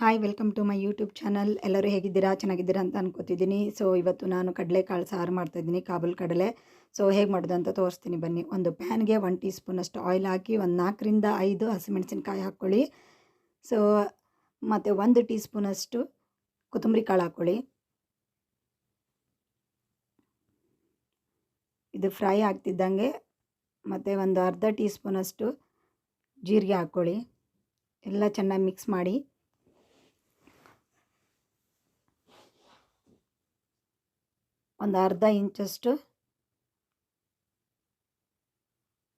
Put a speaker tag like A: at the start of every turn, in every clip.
A: Hi welcome to my YouTube channel ಎಲ್ಲರೂ ಹೇಗಿದ್ದೀರಾ? ಚೆನ್ನಾಗಿದ್ದೀರಾ ಅಂತ ಅನ್ಕೋತಿದ್ದೀನಿ. ಸೊ ಇವತ್ತು ನಾನು ಕಡಲೆಕಾಳು ಸಾರು ಮಾಡ್ತಾಯಿದ್ದೀನಿ, ಕಾಬಲ್ ಕಡಲೆ. ಸೊ ಹೇಗೆ ಮಾಡೋದು ಅಂತ ತೋರಿಸ್ತೀನಿ ಬನ್ನಿ. ಒಂದು ಪ್ಯಾನ್ಗೆ ಒನ್ ಟೀ ಸ್ಪೂನಷ್ಟು ಆಯಿಲ್ ಹಾಕಿ, ಒಂದು ನಾಲ್ಕರಿಂದ ಐದು ಹಸಿಮೆಣಸಿನ್ಕಾಯಿ ಹಾಕ್ಕೊಳ್ಳಿ ಸೊ ಮತ್ತು ಒಂದು ಟೀ ಸ್ಪೂನಷ್ಟು ಕೊತ್ತಂಬರಿ ಕಾಳು ಹಾಕ್ಕೊಳ್ಳಿ ಇದು ಫ್ರೈ ಆಗ್ತಿದ್ದಂಗೆ, ಮತ್ತು ಒಂದು ಅರ್ಧ ಟೀ ಸ್ಪೂನಷ್ಟು ಜೀರಿಗೆ ಹಾಕ್ಕೊಳ್ಳಿ ಎಲ್ಲ ಚೆನ್ನಾಗಿ ಮಿಕ್ಸ್ ಮಾಡಿ. ಒಂದು ಅರ್ಧ ಇಂಚಷ್ಟು,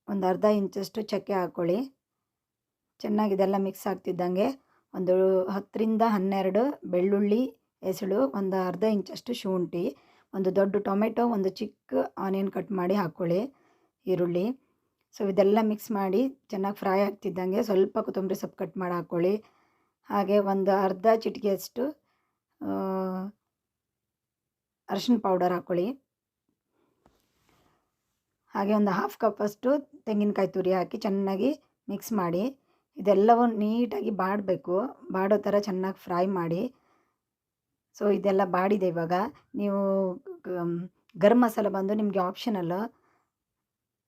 A: ಒಂದು ಅರ್ಧ ಇಂಚಷ್ಟು ಚಕ್ಕೆ ಹಾಕ್ಕೊಳ್ಳಿ ಚೆನ್ನಾಗಿ ಇದೆಲ್ಲ ಮಿಕ್ಸ್ ಆಗ್ತಿದ್ದಂಗೆ ಒಂದು ಹತ್ತರಿಂದ ಹನ್ನೆರಡು ಬೆಳ್ಳುಳ್ಳಿ ಎಸಳು ಒಂದು ಅರ್ಧ ಇಂಚಷ್ಟು ಶುಂಠಿ, ಒಂದು ದೊಡ್ಡ ಟೊಮೆಟೊ, ಒಂದು ಚಿಕ್ಕ ಆನಿಯನ್ ಕಟ್ ಮಾಡಿ ಹಾಕ್ಕೊಳ್ಳಿ ಈರುಳ್ಳಿ. ಸೊ ಇದೆಲ್ಲ ಮಿಕ್ಸ್ ಮಾಡಿ ಚೆನ್ನಾಗಿ ಫ್ರೈ ಆಗ್ತಿದ್ದಂಗೆ ಸ್ವಲ್ಪ ಕೊತ್ತಂಬರಿ ಸೊಪ್ಪು ಕಟ್ ಮಾಡಿ ಹಾಕ್ಕೊಳ್ಳಿ ಹಾಗೆ ಒಂದು ಅರ್ಧ ಚಿಟಿಕೆಯಷ್ಟು ಅರಿಶಿನ ಪೌಡರ್ ಹಾಕ್ಕೊಳ್ಳಿ ಹಾಗೆ ಒಂದು ಹಾಫ್ ಕಪ್ಪಷ್ಟು ತೆಂಗಿನಕಾಯಿ ತುರಿ ಹಾಕಿ ಚೆನ್ನಾಗಿ ಮಿಕ್ಸ್ ಮಾಡಿ. ಇದೆಲ್ಲವೂ ನೀಟಾಗಿ ಬಾಡಬೇಕು. ಬಾಡೋ ಥರ ಚೆನ್ನಾಗಿ ಫ್ರೈ ಮಾಡಿ. ಸೊ ಇದೆಲ್ಲ ಬಾಡಿದೆ ಇವಾಗ. ನೀವು ಗರಂ ಮಸಾಲೆ ಬಂದು ನಿಮಗೆ ಆಪ್ಷನಲ್ಲು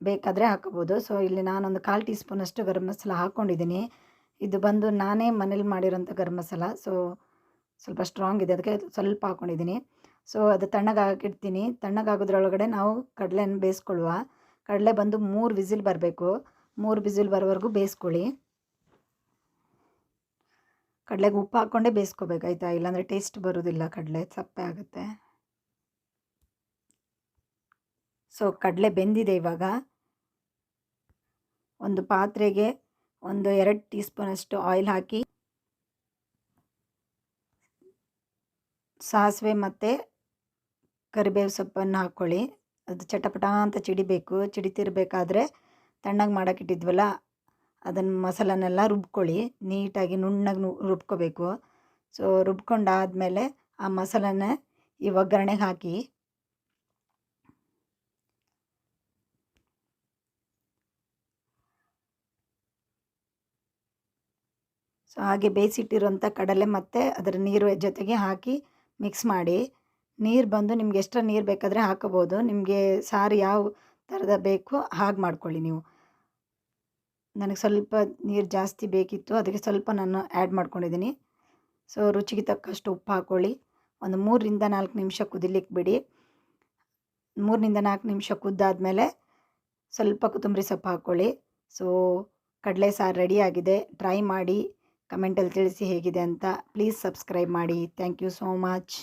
A: ಬೇಕಾದರೆ ಹಾಕೋಬೋದು. ಸೊ ಇಲ್ಲಿ ನಾನೊಂದು ಕಾಲು ಟೀ ಸ್ಪೂನಷ್ಟು ಗರಂ ಮಸಾಲ ಹಾಕ್ಕೊಂಡಿದ್ದೀನಿ ಇದು ಬಂದು ನಾನೇ ಮನೇಲಿ ಮಾಡಿರೋಂಥ ಗರಂ ಮಸಾಲ. ಸೊ ಸ್ವಲ್ಪ ಸ್ಟ್ರಾಂಗ್ ಇದೆ. ಅದಕ್ಕೆ ಸ್ವಲ್ಪ ಹಾಕ್ಕೊಂಡಿದ್ದೀನಿ ಸೊ, ಅದು ತಣ್ಣಗಾಗಿಡ್ತೀನಿ. ತಣ್ಣಗಾಗೋದ್ರೊಳಗಡೆ ನಾವು ಕಡಲೆನ ಬೇಯಿಸ್ಕೊಳ್ಳುವ ಕಡಲೆ ಬಂದು ಮೂರು ವಿಸಿಲ್ ಬರಬೇಕು. ಮೂರು ವಿಸಿಲ್ ಬರೋವರೆಗೂ ಬೇಯಿಸ್ಕೊಳ್ಳಿ ಕಡಲೆಗೆ ಉಪ್ಪು ಹಾಕ್ಕೊಂಡೇ ಬೇಯಿಸ್ಕೋಬೇಕು ಆಯಿತಾ? ಇಲ್ಲಾಂದರೆ ಟೇಸ್ಟ್ ಬರೋದಿಲ್ಲ, ಕಡಲೆ ಸಪ್ಪೆ ಆಗುತ್ತೆ. ಸೊ, ಕಡಲೆ ಬೆಂದಿದೆ ಇವಾಗ. ಒಂದು ಪಾತ್ರೆಗೆ ಒಂದು ಎರಡು ಟೀ ಸ್ಪೂನಷ್ಟು ಆಯಿಲ್ ಹಾಕಿ, ಸಾಸಿವೆ ಮತ್ತು ಕರಿಬೇವು ಸೊಪ್ಪನ್ನು ಹಾಕ್ಕೊಳ್ಳಿ. ಅದು ಚಟಪಟ ಅಂತ ಚಿಡಿಬೇಕು. ಚಿಡಿತಿರ್ಬೇಕಾದ್ರೆ ತಣ್ಣಗೆ ಮಾಡೋಕ್ಕಿಟ್ಟಿದ್ವಲ್ಲ ಅದನ್ನು ಮಸಾಲನೆಲ್ಲ ರುಬ್ಕೊಳ್ಳಿ. ನೀಟಾಗಿ ನುಣ್ಣಗೆ ರುಬ್ಕೋಬೇಕು. ಸೊ ರುಬ್ಕೊಂಡಾದಮೇಲೆ ಆ ಮಸಾಲನ ಈ ಒಗ್ಗರಣೆಗೆ ಹಾಕಿ. ಸೊ ಹಾಗೆ ಬೇಯಿಸಿಟ್ಟಿರುವಂಥ ಕಡಲೆ ಮತ್ತು ಅದರ ನೀರು ಜೊತೆಗೆ ಹಾಕಿ ಮಿಕ್ಸ್ ಮಾಡಿ. ನೀರು ಬಂದು ನಿಮ್ಗೆ ಎಷ್ಟರ ನೀರು ಬೇಕಾದರೆ ಹಾಕೋಬೋದು. ನಿಮಗೆ ಸಾರು ಯಾವ ಥರದ ಬೇಕು ಹಾಗೆ ಮಾಡ್ಕೊಳ್ಳಿ ನೀವು. ನನಗೆ ಸ್ವಲ್ಪ ನೀರು ಜಾಸ್ತಿ ಬೇಕಿತ್ತು, ಅದಕ್ಕೆ ಸ್ವಲ್ಪ ನಾನು ಆ್ಯಡ್ ಮಾಡ್ಕೊಂಡಿದ್ದೀನಿ. ಸೊ ರುಚಿಗೆ ತಕ್ಕಷ್ಟು ಉಪ್ಪು ಹಾಕ್ಕೊಳ್ಳಿ ಒಂದು ಮೂರರಿಂದ ನಾಲ್ಕು ನಿಮಿಷ ಕುದಿಲಿಕ್ಕೆ ಬಿಡಿ. ಮೂರರಿಂದ ನಾಲ್ಕು ನಿಮಿಷ ಕುದ್ದಾದಮೇಲೆ ಸ್ವಲ್ಪ ಕೊತ್ತಂಬರಿ ಸೊಪ್ಪು ಹಾಕ್ಕೊಳ್ಳಿ ಸೊ ಕಡಲೆ ಸಾರು ರೆಡಿಯಾಗಿದೆ ಟ್ರೈ ಮಾಡಿ ಕಮೆಂಟಲ್ಲಿ ತಿಳಿಸಿ ಹೇಗಿದೆ ಅಂತ. ಪ್ಲೀಸ್ ಸಬ್ಸ್ಕ್ರೈಬ್ ಮಾಡಿ. Thank you so much